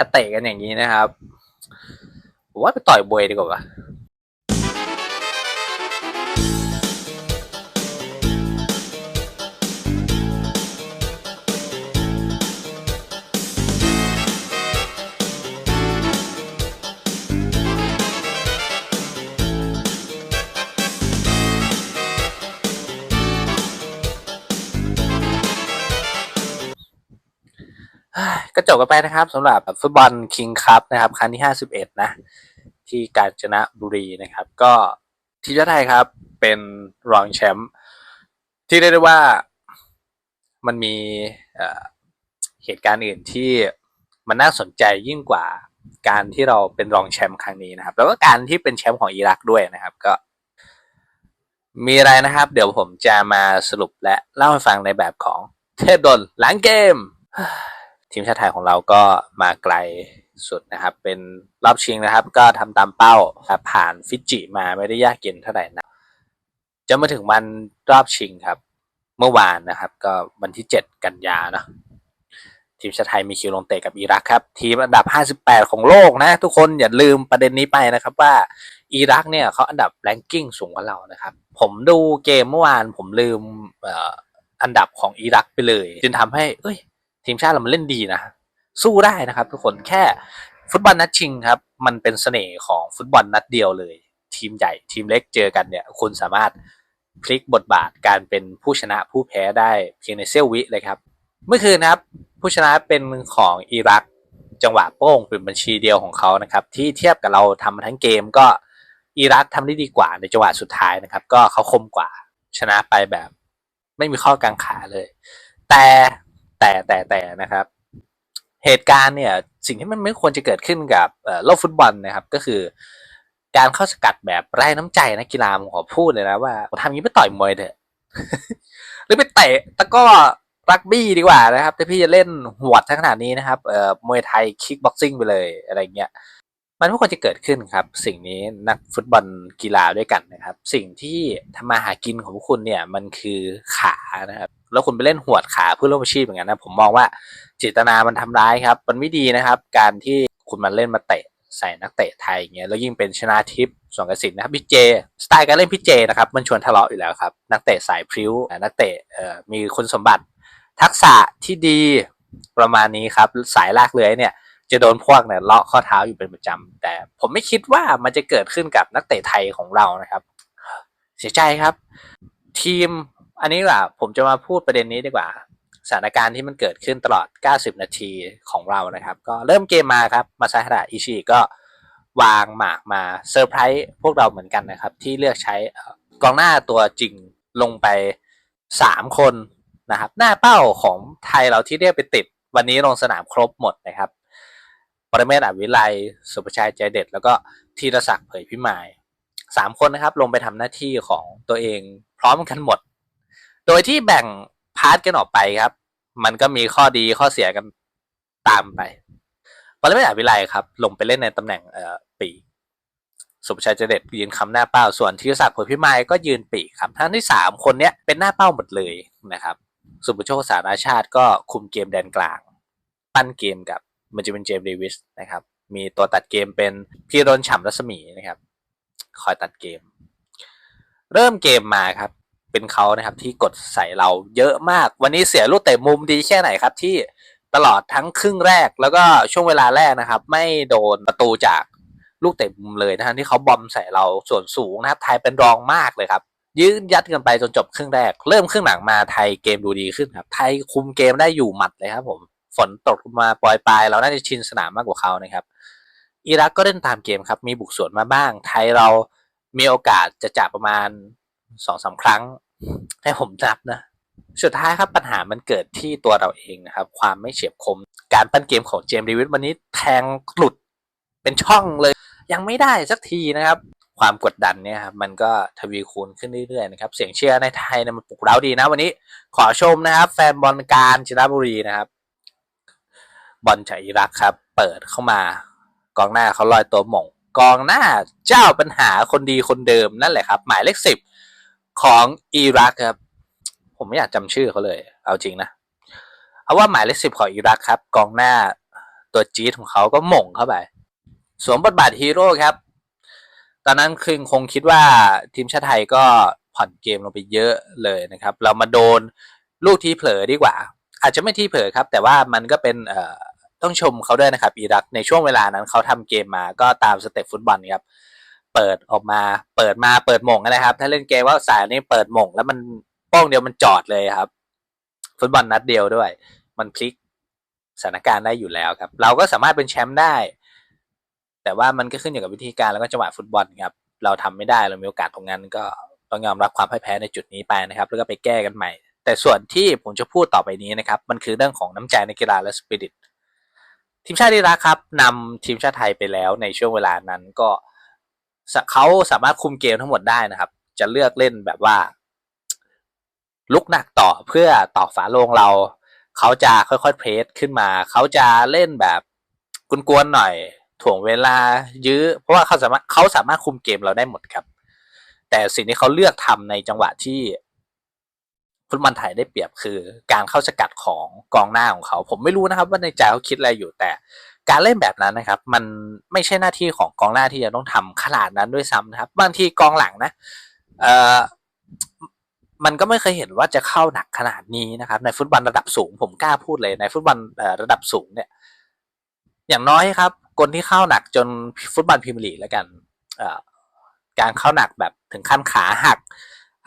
ถ้าเตะกันอย่างนี้นะครับผมว่าไปต่อยบวยดีกว่า ก็จบกันไปนะครับสำหรับฟุตบอลคิงคัพนะครับ ครั้งที่ 51 นะ ที่กาญจนบุรีนะครับ ก็ทีมชาติไทยครับ เป็นรองแชมป์ที่เรียกได้ว่ามันมีเหตุการณ์อื่นที่มันน่าสนใจยิ่งกว่าการที่เราเป็นรองแชมป์ครั้งนี้นะครับ แล้วก็การที่เป็นแชมป์ของอิรักด้วยนะครับ ก็ มีอะไรนะครับ เดี๋ยวผมจะมาสรุปและเล่าให้ฟังในแบบของเทพดลหลังเกม ทีมชาติไทยของเราก็มาไกลสุดนะครับ เป็นรอบชิงนะครับ ก็ทำตามเป้าครับผ่านฟิจิมาไม่ได้ยากเย็นเท่าไหร่นะจะมาถึงวันรอบชิงครับ เมื่อวานนะครับ ก็วันที่ 7 กันยาเนาะทีมชาติไทยมีคิวลงเตะกับอิรักครับ ทีมอันดับ 58 ของโลกนะ ทุกคนอย่าลืมประเด็นนี้ไปนะครับว่าอิรักเนี่ยเขาอันดับแรงกิ้งสูงกว่าเรานะครับ ผมดูเกมเมื่อวานผมลืมอันดับของอิรักไปเลย จึงทำให้ เอ้ย ทีมชาติเรามันเล่นดีนะ สู้ได้นะครับ ทุกคนแค่ฟุตบอลนัดชิงครับ มันเป็นเสน่ห์ของฟุตบอลนัดเดียวเลย ทีมใหญ่ทีมเล็กเจอกันเนี่ย คุณสามารถพลิกบทบาทการเป็นผู้ชนะผู้แพ้ได้เพียงในเสี้ยววิเลยครับ เมื่อคืนนะครับ ผู้ชนะเป็นของอิรักจังหวะโป้งเป็นบัญชีเดียวของเขานะครับ ที่เทียบกับเราทำมาทั้งเกมก็อิรักทำได้ดีกว่าในจังหวะสุดท้ายนะครับ ก็เขาคมกว่าชนะไปแบบ ไม่มีข้อกังขาเลย แต่ แต่แต่แต่นะครับ เหตุการณ์เนี่ย สิ่งที่มันไม่ควรจะเกิดขึ้นกับโลกฟุตบอลนะครับ ก็คือ การเข้าสกัดแบบไร้น้ำใจนักกีฬาผมขอพูดเลยนะว่าทำอย่างนี้ไปต่อยมวยเถอะหรือไปเตะตะก้อรักบี้ดีกว่านะครับถ้าพี่จะเล่นหวดทั้งขนาดนี้นะครับเอ่อมวยไทยคิกบ็อกซิ่งไปเลยอะไรเงี้ย มันไม่ควรจะเกิดขึ้นครับ สิ่งนี้นักฟุตบอลกีฬาด้วยกันนะครับ สิ่งที่ทำมาหากินของพวกคุณเนี่ยมันคือขานะครับแล้วคุณไปเล่นหวดขาเพื่อร่วมอาชีพอย่างนั้นนะผมมองว่าเจตนามันทำร้ายครับ มันไม่ดีนะครับ การที่คุณมาเล่นมาเตะใส่นักเตะไทยอย่างเงี้ยแล้วยิ่งเป็นชนาทิพย์ส่องกสินนะครับพี่เจสไตล์การเล่นพี่เจนะครับมันชวนทะเลาะอยู่แล้วครับ นักเตะสายพริ้วนักเตะเอ่อมีคุณสมบัติ ทักษะที่ดีประมาณนี้ครับสายลากเลื้อยเนี่ย จะโดนพวกเนี่ยเลาะข้อเท้าอยู่เป็นประจำแต่ผมไม่คิดว่ามันจะเกิดขึ้นกับนักเตะไทยของเรานะครับ เสียใจครับ ทีมอันนี้ล่ะผมจะมาพูดประเด็นนี้ดีกว่า สถานการณ์ที่มันเกิดขึ้นตลอด 90 นาทีของเรานะครับ ก็เริ่มเกมมาครับมาซาฮาระอิชิก็วางหมากมาเซอร์ไพรส์พวกเราเหมือนกันนะครับ ที่เลือกใช้กองหน้าตัวจริงลงไป 3 คนนะครับ หน้าเป้าของไทยเราที่เรียกไปติดวันนี้ลงสนามครบหมดนะครับ ปรเมศอวิไลสุประชัยใจเด็ด แล้วก็ธีรศักดิ์เผยพิมายสามคนนะครับ ลงไปทำหน้าที่ของตัวเองพร้อมกันหมด โดยที่แบ่งพาร์ทกันออกไปครับ มันก็มีข้อดีข้อเสียกันตามไปปรเมศอวิไลครับ ลงไปเล่นในตำแหน่งเอ่อปีสุประชัยใจเด็ดยืนคำหน้าเป้า ส่วนธีรศักดิ์เผยพิมายก็ยืนปีกครับทั้งที่สามคนเนี้ยเป็นหน้าเป้าหมดเลยนะครับ สุประโชคสาราชาติก็คุมเกมแดนกลาง ปั้นเกมกับ มันจะเป็นเจมส์เดวิสนะครับ มีตัวตัดเกมเป็นพี่รนฉ่ำรัศมีนะครับ คอยตัดเกม เริ่มเกมมาครับ เป็นเขานะครับที่กดใส่เราเยอะมาก วันนี้เสียลูกเตะมุมดีแค่ไหนครับที่ตลอดทั้งครึ่งแรกแล้วก็ช่วงเวลาแรกนะครับ ไม่โดนประตูจากลูกเตะมุมเลยนะฮะที่เขาบอมใส่เราส่วนสูงนะครับไทยเป็นรองมากเลยครับยืนยัดกันไปจนจบครึ่งแรก เริ่มครึ่งหลังมาไทยเกมดูดีขึ้นครับ ไทยคุมเกมได้อยู่หมัดเลยครับผม ฝนตกมาปล่อยปลาย เราน่าจะชินสนามมากกว่าเขานะครับ อิรักก็เล่นตามเกมครับมีบุกสวนมาบ้าง ไทยเรามีโอกาสจะจับประมาณสองสาครั้ง ให้ผมนับนะสุดท้ายครับปัญหามันเกิดที่ตัวเราเองนะครับ ความไม่เฉียบคม การปั้นเกมของเจมส์เดวิดวันนี้แทงหลุดเป็นช่องเลย ยังไม่ได้สักทีนะครับ ความกดดันเนี่ยครับมันก็ทวีคูณขึ้นเรื่อยๆนะครับ เสียงเชียร์ในไทยเนี่ยมันปลุกเร้าดีนะวันนี้ขอชมนะครับ แฟนบอลการจนบุรีนะครับ บอลจากอิรักครับ เปิดเข้ามากองหน้าเขาลอยตัวหม่งกองหน้าเจ้าปัญหาคนดีคนเดิมนั่นแหละครับ หมายเลขสิบของอิรักครับ ผมไม่อยากจำชื่อเขาเลย เอาจริงนะเอาว่าหมายเลขสิบของอิรักครับกองหน้าตัวจี๊ดของเขาก็หม่งเข้าไปสวมบทบาทฮีโร่ครับ ตอนนั้นคือคงคิดว่าทีมชาติไทยก็ผ่อนเกมลงไปเยอะเลยนะครับ เรามาโดนลูกที่เผลอดีกว่า อาจจะไม่ที่เผลอครับ แต่ว่ามันก็เป็นเอ่อ ต้องชมเขาด้วยนะครับอิรักในช่วงเวลานั้นเขาทำเกมมาก็ตามสเต็ปฟุตบอลครับเปิดออกมาเปิดมาเปิดหม่งนะครับ ถ้าเล่นเกมว่าสายนี้เปิดหม่งแล้วมันป้องเดียวมันจอดเลยครับ ฟุตบอลนัดเดียวด้วย มันพลิกสถานการณ์ได้อยู่แล้วครับ เราก็สามารถเป็นแชมป์ได้ แต่ว่ามันก็ขึ้นอยู่กับวิธีการแล้วก็จังหวะฟุตบอลครับเราทำไม่ได้เรามีโอกาสตรงนั้นก็ต้องยอมรับความพ่ายแพ้ในจุดนี้ไปนะครับ แล้วก็ไปแก้กันใหม่ แต่ส่วนที่ผมจะพูดต่อไปนี้นะครับ มันคือเรื่องของน้ำใจในกีฬาและสปิริต ทีมชาติอิรักครับนำทีมชาติไทยไปแล้วในช่วงเวลานั้นก็เขาสามารถคุมเกมทั้งหมดได้นะครับ จะเลือกเล่นแบบว่า ลุกหนักต่อเพื่อต่อฝาโลงเรา เขาจะค่อยๆเพรสขึ้นมา เขาจะเล่นแบบกวนๆหน่อย ถ่วงเวลายื้อ เพราะว่าเขาสามารถเขาสามารถคุมเกมเราได้หมดครับ แต่สิ่งที่เขาเลือกทำในจังหวะที่ ฟุตบอลไทยได้เปรียบคือการเข้าสกัดของกองหน้าของเขา ผมไม่รู้นะครับว่าในใจเขาคิดอะไรอยู่แต่การเล่นแบบนั้นนะครับ มันไม่ใช่หน้าที่ของกองหน้าที่จะต้องทำขนาดนั้นด้วยซ้ำนะครับบางทีกองหลังนะเอ่อมันก็ไม่เคยเห็นว่าจะเข้าหนักขนาดนี้นะครับ ในฟุตบอลระดับสูง ผมกล้าพูดเลยในฟุตบอลระดับสูงเนี่ย อย่างน้อยครับคนที่เข้าหนักจนฟุตบอลพรีเมียร์ลีกแล้วกันเออการเข้าหนักแบบถึงขั้นขาหัก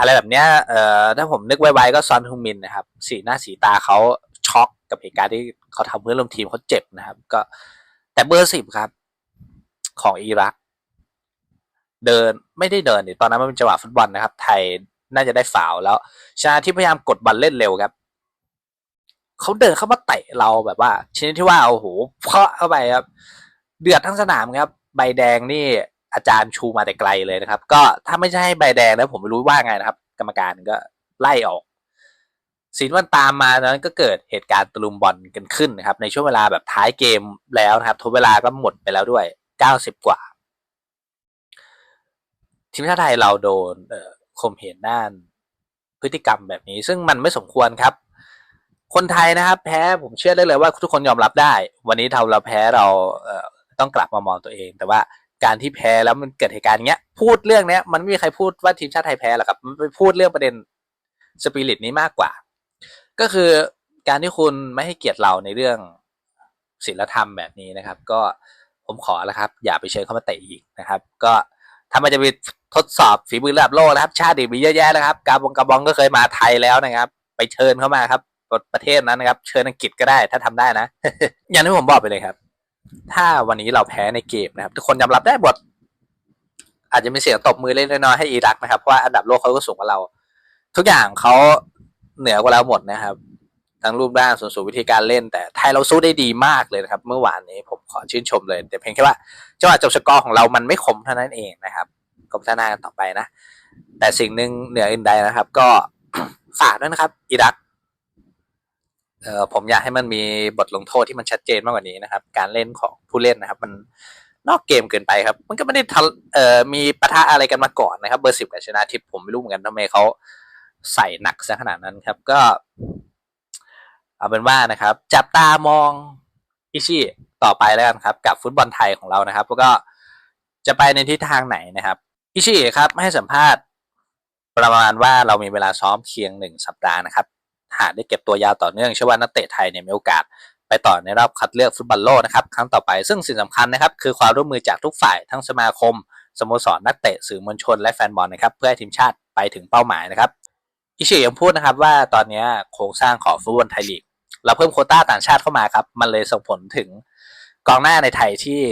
อะไรแบบเนี้ยเอ่อถ้าผมนึกไวๆก็ซอนฮึงมินนะครับ สีหน้าสีตาเขาช็อกกับเหตุการณ์ที่เขาทำเพื่อนร่วมทีมเขาเจ็บนะครับ ก็แต่เบอร์สิบครับ ของอิรัก เดินไม่ได้เดินนี่ตอนนั้นมันเป็นจังหวะฟุตบอลนะครับ ไทยน่าจะได้ฝาวแล้ว ชาที่พยายามกดบอลเล่นเร็วครับเขาเดินเข้ามาเตะเราแบบว่าชนิดที่ว่าโอ้โหเพาะเข้าไปครับ เดือดทั้งสนามครับ ใบแดงนี่ อาจารย์ชูมาแต่ไกลเลยนะครับ ก็ถ้าไม่ใช่ใบแดงแล้วผมไม่รู้ว่าไงนะครับ กรรมการก็ไล่ออกสินวันตามมานั้นก็เกิดเหตุการณ์ตะลุมบอลกันขึ้นนะครับ ในช่วงเวลาแบบท้ายเกมแล้วนะครับทบเวลาก็หมดไปแล้วด้วยเก้าสิบกว่า ทีมชาติไทยเราโดนข่มเหงด้านพฤติกรรมแบบนี้ ซึ่งมันไม่สมควรครับ คนไทยนะครับ แพ้ผมเชื่อได้เลยว่าทุกคนยอมรับได้ วันนี้เราเราแพ้เราต้องกลับมามองตัวเอง แต่ว่า การที่แพ้แล้วมันเกิดเหตุการณ์อย่างเงี้ย พูดเรื่องเนี้ยมันไม่มีใครพูดว่าทีมชาติไทยแพ้หรอกครับมันไปพูดเรื่องประเด็นสปิริตนี้มากกว่า ก็คือการที่คุณไม่ให้เกียรติเราในเรื่องศีลธรรมแบบนี้นะครับ ก็ผมขอแล้วครับ อย่าไปเชิญเข้ามาเตะอีกนะครับ ก็ถ้ามันจะไปทดสอบฝีมือระดับโลกนะครับ ชาติอื่นมีเยอะแยะนะครับกาบงกาบองก็เคยมาไทยแล้วนะครับ ไปเชิญเข้ามาครับประเทศนั้นนะครับ เชิญอังกฤษก็ได้ถ้าทำได้นะ อย่างที่ผมบอกไปเลยครับ ถ้าวันนี้เราแพ้ในเกมนะครับ ทุกคนยอมรับได้หมดอาจจะมีเสียงตบมือเล็กน้อยให้อิรักนะครับเพราะว่าอันดับโลกเขาก็สูงกว่าเรา ทุกอย่างเขาเหนือกว่าเราหมดนะครับทั้งรูปร่างส่วนสูงวิธีการเล่น แต่ไทยเราสู้ได้ดีมากเลยนะครับ เมื่อวานนี้ผมขอชื่นชมเลย แต่เพียงแค่ว่าจังหวะจบสกอร์ของเรามันไม่คมเท่านั้นเองนะครับก็พัฒนากันต่อไปนะ แต่สิ่งหนึ่งเหนืออื่นใดนะครับ ก็ฝากด้วยนะครับอิรัก เอ่อผมอยากให้มันมีบทลงโทษที่มันชัดเจนมากกว่านี้นะครับ การเล่นของผู้เล่นนะครับ มันนอกเกมเกินไปครับ มันก็ไม่ได้ทะเอ่อมีปะทะอะไรกันมาก่อนนะครับ เบอร์สิบกับชนะทิพย์ผมไม่รู้เหมือนกันทำไมเขาใส่หนักซะขนาดนั้นครับ ก็ เอาเป็นว่านะครับ จับตามองอิชิต่อไปแล้วกันครับ กับฟุตบอลไทยของเรานะครับแล้วก็จะไปในทิศทางไหนนะครับอิชิครับให้สัมภาษณ์ประมาณว่าเรามีเวลาซ้อมเพียงหนึ่งสัปดาห์นะครับ หากได้เก็บตัวยาวต่อเนื่องเชื่อว่านักเตะไทยเนี่ยมีโอกาสไปต่อในรอบคัดเลือกฟุตบอลโลกนะครับครั้งต่อไปซึ่งสิ่งสำคัญนะครับคือความร่วมมือจากทุกฝ่ายทั้งสมาคมสโมสรนักเตะสื่อมวลชนและแฟนบอลนะครับเพื่อให้ทีมชาติไปถึงเป้าหมายนะครับอิชิยังพูดนะครับว่าตอนนี้โครงสร้างของฟุตบอลไทยลีกเราเพิ่มโคต้าต่างชาติเข้ามาครับมันเลยส่งผลถึงกองหน้าในไทยที่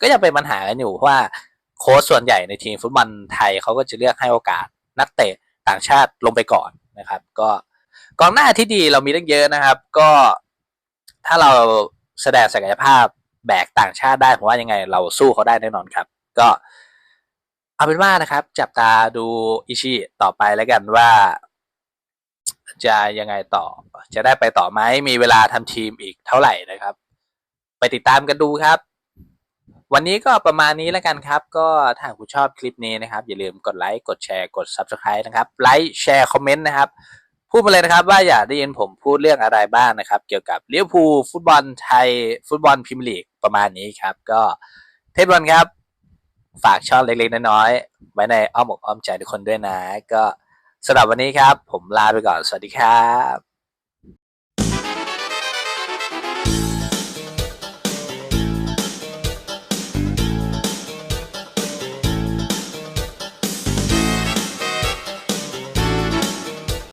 ก็ยังเป็นปัญหากันอยู่เพราะว่าโค้ชส่วนใหญ่ในทีมฟุตบอลไทยเขาก็จะเลือกให้โอกาสนักเตะต่างชาติลงไปก่อนนะครับ ก็ กองหน้าที่ดีเรามีตั้งเยอะนะครับ ก็ถ้าเราแสดงศักยภาพแบกต่างชาติได้ผมว่ายังไง เราสู้เขาได้แน่นอนครับ ก็เอาเป็นว่านะครับ จับตาดูอิชิต่อไปแล้วกันว่า จะยังไงต่อ จะได้ไปต่อไหมมีเวลาทำทีมอีกเท่าไหร่นะครับ ไปติดตามกันดูครับ วันนี้ก็ประมาณนี้แล้วกันครับ ก็ถ้าคุณชอบคลิปนี้นะครับ อย่าลืมกดไลค์กดแชร์กด Subscribe นะครับไลค์แชร์คอมเมนต์นะครับ พูดมาเลยนะครับ ว่าอยากได้ยินผมพูดเรื่องอะไรบ้างนะครับ เกี่ยวกับเลี้ยวภูฟุตบอลไทย ฟุตบอลพรีเมียร์ลีกประมาณนี้ครับ ก็เทปบอลครับ ฝากช่องเล็กๆน้อยๆไว้ในอ้อมอกอ้อมใจทุกคนด้วยนะ ก็สำหรับวันนี้ครับ ผมลาไปก่อนสวัสดีครับ